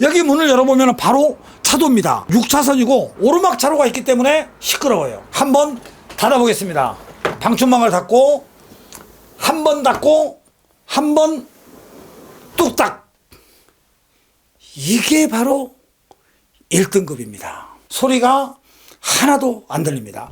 여기 문을 열어보면 바로 차도입니다. 6차선이고 오르막 차로가 있기 때문에 시끄러워요. 한번 닫아보겠습니다. 방충망을 닫고 한 번 닫고 한 번 뚝딱 이게 바로 1등급입니다. 소리가 하나도 안 들립니다.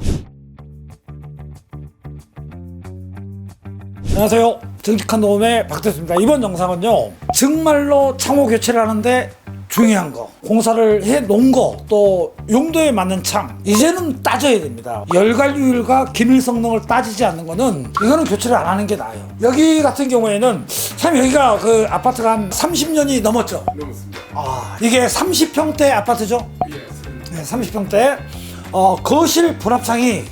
안녕하세요. 정직한 도움의 박대수입니다. 이번 영상은요, 정말로 창호 교체를 하는데 중요한 거, 공사를 해 놓은 거, 또 용도에 맞는 창, 이제는 따져야 됩니다. 열갈유율과 기밀 성능을 따지지 않는 거는 이거는 교체를 안 하는 게 나아요. 여기 같은 경우에는 참 여기가 그 아파트가 한 30년이 넘었죠. 넘었습니다. 아, 이게 30평대 아파트죠? 예, 네, 30평대. 어, 거실 분합창이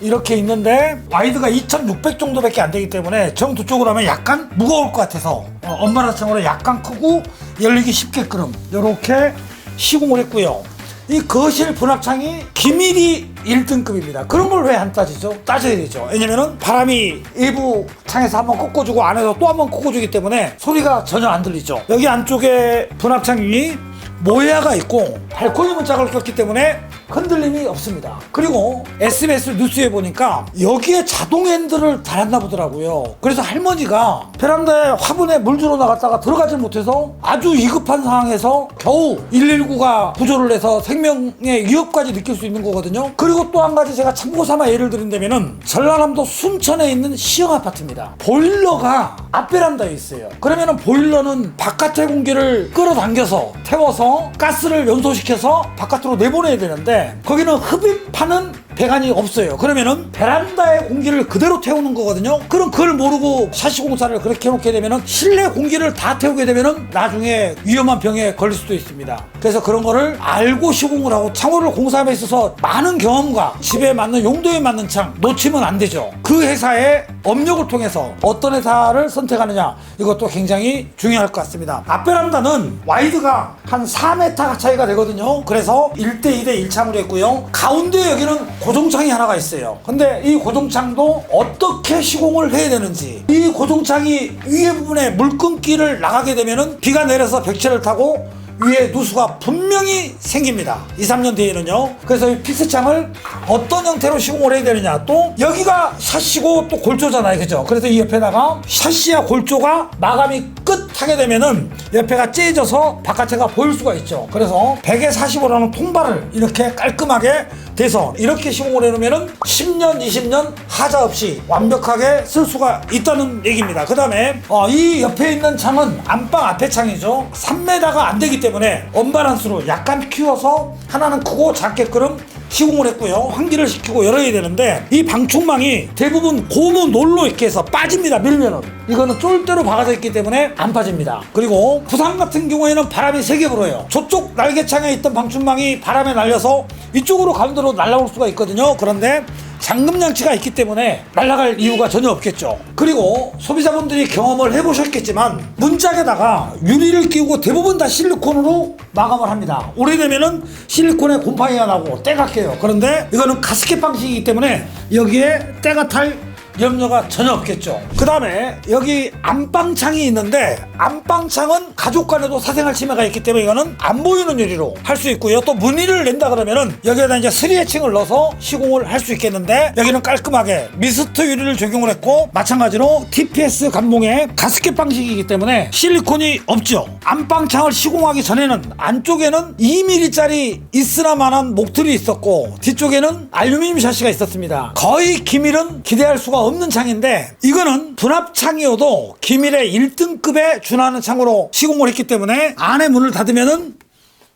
이렇게 있는데 와이드가 2600 정도밖에 안 되기 때문에 정두 쪽으로 하면 약간 무거울 것 같아서 어, 엄마라 창으로 약간 크고 열리기 쉽게끔 이렇게 시공을 했고요. 이 거실 분합창이 기밀이 1등급입니다. 그런 걸 왜 안 따지죠? 따져야 되죠. 왜냐면은 바람이 일부 창에서 한번 꺾어주고 안에서 또 한번 꺾어주기 때문에 소리가 전혀 안 들리죠. 여기 안쪽에 분합창이 모야가 있고 발코니 문짝을 꼈기 때문에 흔들림이 없습니다. 그리고 SBS 뉴스에 보니까 여기에 자동 핸들을 달았나 보더라고요. 그래서 할머니가 베란다에 화분에 물 주러 나갔다가 들어가질 못해서 아주 위급한 상황에서 겨우 119가 구조를 해서 생명의 위협까지 느낄 수 있는 거거든요. 그리고 또 한 가지 제가 참고 삼아 예를 드린다면은 전라남도 순천에 있는 시형 아파트입니다. 보일러가 앞베란다에 있어요. 그러면은 보일러는 바깥의 공기를 끌어당겨서 태워서 가스를 연소시켜서 바깥으로 내보내야 되는데 거기는 흡입하는 배관이 없어요. 그러면은 베란다의 공기를 그대로 태우는 거거든요. 그럼 그걸 모르고 샤시 공사를 그렇게 해놓게 되면은 실내 공기를 다 태우게 되면은 나중에 위험한 병에 걸릴 수도 있습니다. 그래서 그런 거를 알고 시공을 하고 창호를 공사함에 있어서 많은 경험과 집에 맞는 용도에 맞는 창 놓치면 안 되죠. 그 회사의 업력을 통해서 어떤 회사를 선택하느냐 이것도 굉장히 중요할 것 같습니다. 앞베란다는 와이드가 한 4m 차이가 되거든요. 그래서 1대 2대 1창으로 했고요. 가운데 여기는 고정창이 하나가 있어요. 근데 이 고정창도 어떻게 시공을 해야 되는지 이 고정창이 위에 부분에 물끈기를 나가게 되면은 비가 내려서 벽체를 타고 위에 누수가 분명히 생깁니다. 2, 3년 뒤에는요. 그래서 이 피스창을 어떤 형태로 시공을 해야 되느냐. 또 여기가 샤시고 또 골조잖아요. 그죠? 그래서 이 옆에다가 샤시와 골조가 마감이 끝 하게 되면은 옆에가 째져서 바깥에가 보일 수가 있죠. 그래서 100에 45라는 통발을 이렇게 깔끔하게 돼서 이렇게 시공을 해놓으면은 10년, 20년 하자 없이 완벽하게 쓸 수가 있다는 얘기입니다. 그 다음에 이 옆에 있는 창은 안방 앞에 창이죠. 3m가 안 되기 때문에 언바란스로 약간 키워서 하나는 크고 작게끔 시공을 했고요. 환기를 시키고 열어야 되는데 이 방충망이 대부분 고무 놀로 이렇게 해서 빠집니다. 밀면은 이거는 쫄대로 박아져 있기 때문에 안 빠집니다. 그리고 부산 같은 경우에는 바람이 세게 불어요. 저쪽 날개창에 있던 방충망이 바람에 날려서 이쪽으로 가운데로 날아올 수가 있거든요. 그런데 잠금 장치가 있기 때문에 날아갈 이유가 전혀 없겠죠. 그리고 소비자분들이 경험을 해보셨겠지만 문짝에다가 유리를 끼우고 대부분 다 실리콘으로 마감을 합니다. 오래되면은 실리콘에 곰팡이가 나고 때가 껴요. 그런데 이거는 가스켓 방식이기 때문에 여기에 때가 탈 염려가 전혀 없겠죠. 그 다음에 여기 안방창이 있는데 안방창은 가족 간에도 사생활 침해가 있기 때문에 이거는 안 보이는 유리로 할 수 있고요. 또 무늬를 낸다 그러면은 여기에다 이제 스리에칭을 넣어서 시공을 할 수 있겠는데 여기는 깔끔하게 미스트 유리를 적용을 했고 마찬가지로 TPS 감봉의 가스켓 방식이기 때문에 실리콘이 없죠. 안방창을 시공하기 전에는 안쪽에는 2mm짜리 있으나마한 목틀이 있었고 뒤쪽에는 알루미늄 샤시가 있었습니다. 거의 기밀은 기대할 수가 없는 창인데 이거는 분합창이어도 기밀의 1등급에 준하는 창으로 시공을 했기 때문에 안에 문을 닫으면은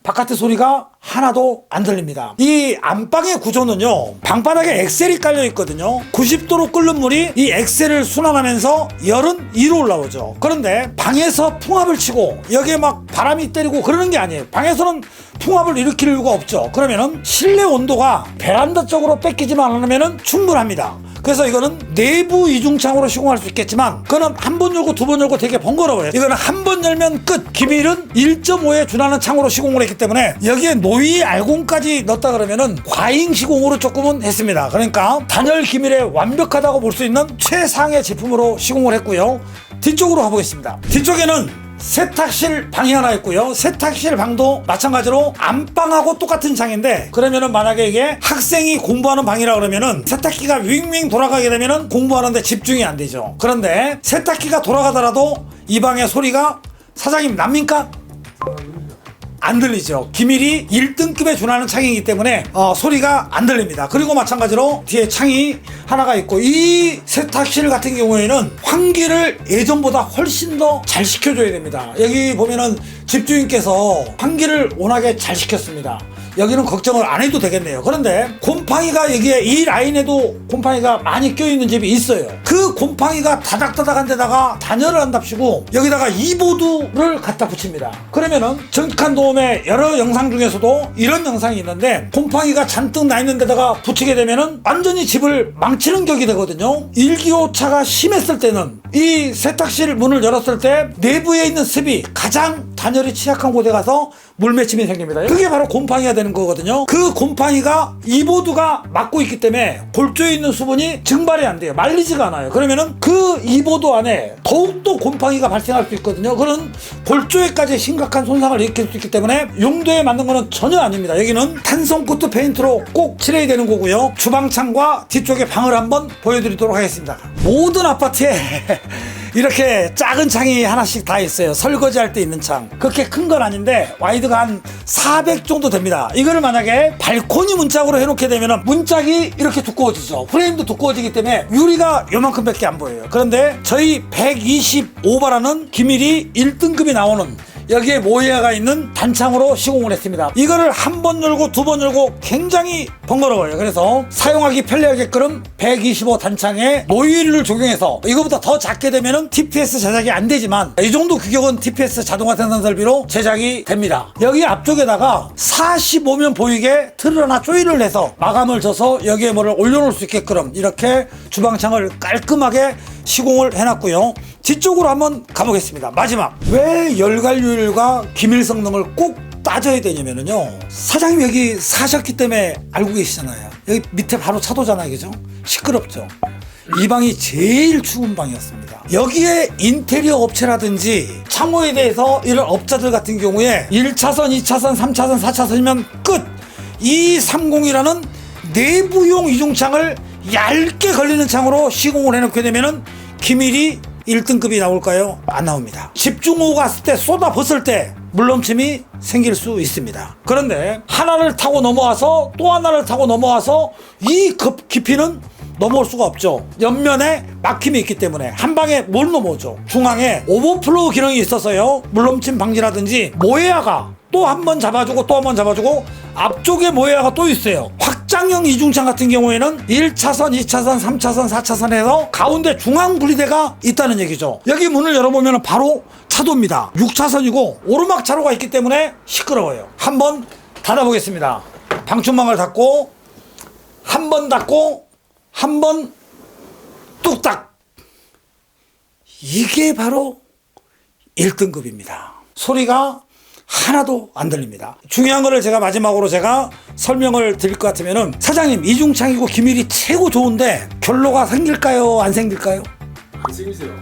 바깥의 소리가 하나도 안 들립니다. 이 안방의 구조는요, 방바닥에 엑셀이 깔려 있거든요. 90도로 끓는 물이 이 엑셀을 순환하면서 열은 위로 올라오죠. 그런데 방에서 풍압을 치고 여기에 막 바람이 때리고 그러는 게 아니에요. 방에서는 풍압을 일으킬 이유가 없죠. 그러면은 실내 온도가 베란다 쪽으로 뺏기지만 않으면은 충분합니다. 그래서 이거는 내부 이중창으로 시공할 수 있겠지만 그거는 한 번 열고 두 번 열고 되게 번거로워요. 이거는 한 번 열면 끝. 기밀은 1.5에 준하는 창으로 시공을 했기 때문에 여기에 노이 알공까지 넣었다 그러면은 과잉 시공으로 조금은 했습니다. 그러니까 단열 기밀에 완벽하다고 볼 수 있는 최상의 제품으로 시공을 했고요. 뒤쪽으로 가보겠습니다. 뒤쪽에는 세탁실 방이 하나 있고요. 세탁실 방도 마찬가지로 안방하고 똑같은 창인데 그러면은 만약에 이게 학생이 공부하는 방이라 그러면은 세탁기가 윙윙 돌아가게 되면은 공부하는데 집중이 안 되죠. 그런데 세탁기가 돌아가더라도 이 방의 소리가 사장님 납니까? 안 들리죠. 기밀이 1등급에 준하는 창이기 때문에 어, 소리가 안 들립니다. 그리고 마찬가지로 뒤에 창이 하나가 있고 이 세탁실 같은 경우에는 환기를 예전보다 훨씬 더 잘 시켜줘야 됩니다. 여기 보면은 집주인께서 환기를 워낙에 잘 시켰습니다. 여기는 걱정을 안 해도 되겠네요. 그런데 곰팡이가 여기에 이 라인에도 곰팡이가 많이 껴있는 집이 있어요. 그 곰팡이가 다닥다닥한 데다가 단열을 한답시고 여기다가 이보드를 갖다 붙입니다. 그러면은 정직한 도움의 여러 영상 중에서도 이런 영상이 있는데 곰팡이가 잔뜩 나 있는 데다가 붙이게 되면은 완전히 집을 망치는 격이 되거든요. 일기오차가 심했을 때는 이 세탁실 문을 열었을 때 내부에 있는 습이 가장 단열이 취약한 곳에 가서 물맺힘이 생깁니다. 그게 바로 곰팡이가 되는 거거든요. 그 곰팡이가 이보드가 막고 있기 때문에 골조에 있는 수분이 증발이 안 돼요. 말리지가 않아요. 그러면은 그 이보드 안에 더욱더 곰팡이가 발생할 수 있거든요. 그런 골조에까지 심각한 손상을 일으킬 수 있기 때문에 용도에 맞는 거는 전혀 아닙니다. 여기는 탄성 코트 페인트로 꼭 칠해야 되는 거고요. 주방창과 뒤쪽에 방을 한번 보여드리도록 하겠습니다. 모든 아파트에 이렇게 작은 창이 하나씩 다 있어요. 설거지 할 때 있는 창. 그렇게 큰 건 아닌데 와이드가 한 400 정도 됩니다. 이거를 만약에 발코니 문짝으로 해놓게 되면 문짝이 이렇게 두꺼워지죠. 프레임도 두꺼워지기 때문에 유리가 요만큼밖에 안 보여요. 그런데 저희 125바라는 기밀이 1등급이 나오는 여기에 모이아가 있는 단창으로 시공을 했습니다. 이거를 한 번 열고 두 번 열고 굉장히 번거로워요. 그래서 사용하기 편리하게끔 125 단창에 모이를 적용해서 이거보다 더 작게 되면은 TPS 제작이 안 되지만 이 정도 규격은 TPS 자동화 생산 설비로 제작이 됩니다. 여기 앞쪽에다가 45면 보이게 틀을 하나 조이를 해서 마감을 줘서 여기에 뭐를 올려놓을 수 있게끔 이렇게 주방창을 깔끔하게 시공을 해놨고요. 뒤쪽으로 한번 가보겠습니다. 마지막 왜 열갈률과 기밀 성능을 꼭 따져야 되냐면요. 사장님 여기 사셨기 때문에 알고 계시잖아요. 여기 밑에 바로 차도잖아요, 그죠? 시끄럽죠. 이 방이 제일 추운 방이었습니다. 여기에 인테리어 업체라든지 창호에 대해서 이런 업자들 같은 경우에 1차선, 2차선, 3차선, 4차선이면 끝! 230이라는 내부용 이중창을 얇게 걸리는 창으로 시공을 해놓게 되면은 기밀이 1등급이 나올까요? 안 나옵니다. 집중호우 갔을 때 쏟아 벗을 때 물넘침이 생길 수 있습니다. 그런데 하나를 타고 넘어와서 또 하나를 타고 넘어와서 이 급 깊이는 넘어올 수가 없죠. 옆면에 막힘이 있기 때문에 한 방에 못 넘어오죠. 중앙에 오버플로우 기능이 있어서요. 물넘침 방지라든지 모해아가 또 한 번 잡아주고 또 한 번 잡아주고 앞쪽에 모해아가 또 있어요. 확장형 이중창 같은 경우에는 1차선, 2차선, 3차선, 4차선에서 가운데 중앙 분리대가 있다는 얘기죠. 여기 문을 열어보면 바로 차도입니다. 6차선이고 오르막 차로가 있기 때문에 시끄러워요. 한번 닫아보겠습니다. 방충망을 닫고 한 번 닫고 한 번 뚝딱 이게 바로 1등급입니다. 소리가 하나도 안 들립니다. 중요한 거를 제가 마지막으로 제가 설명을 드릴 것 같으면은 사장님 이중창이고 기밀이 최고 좋은데 결로가 생길까요? 안 생길까요? 안 생기세요.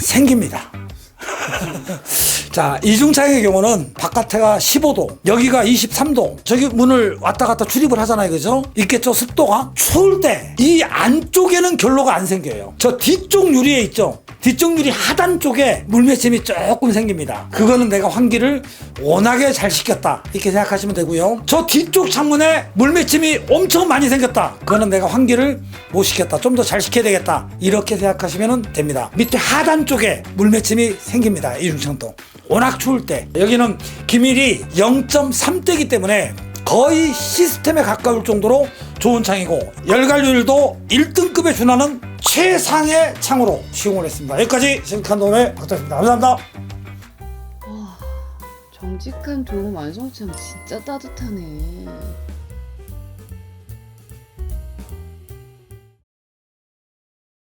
생깁니다. 자, 이중창의 경우는 바깥에가 15도, 여기가 23도, 저기 문을 왔다 갔다 출입을 하잖아요. 그죠? 있겠죠? 습도가? 추울 때 이 안쪽에는 결로가 안 생겨요. 저 뒤쪽 유리에 있죠? 뒤쪽 유리 하단 쪽에 물맺힘이 조금 생깁니다. 그거는 내가 환기를 워낙에 잘 시켰다. 이렇게 생각하시면 되고요. 저 뒤쪽 창문에 물맺힘이 엄청 많이 생겼다. 그거는 내가 환기를 못 시켰다. 좀 더 잘 시켜야 되겠다. 이렇게 생각하시면 됩니다. 밑에 하단 쪽에 물맺힘이 생깁니다. 이중창도. 워낙 추울 때. 여기는 기밀이 0.3대기 때문에 거의 시스템에 가까울 정도로 좋은 창이고 열갈률도 1등급에 준하는 최상의 창으로 시공을 했습니다. 여기까지 심칸 도움의 박터입니다. 감사합니다. 정직한 도움 완성창 진짜 따뜻하네.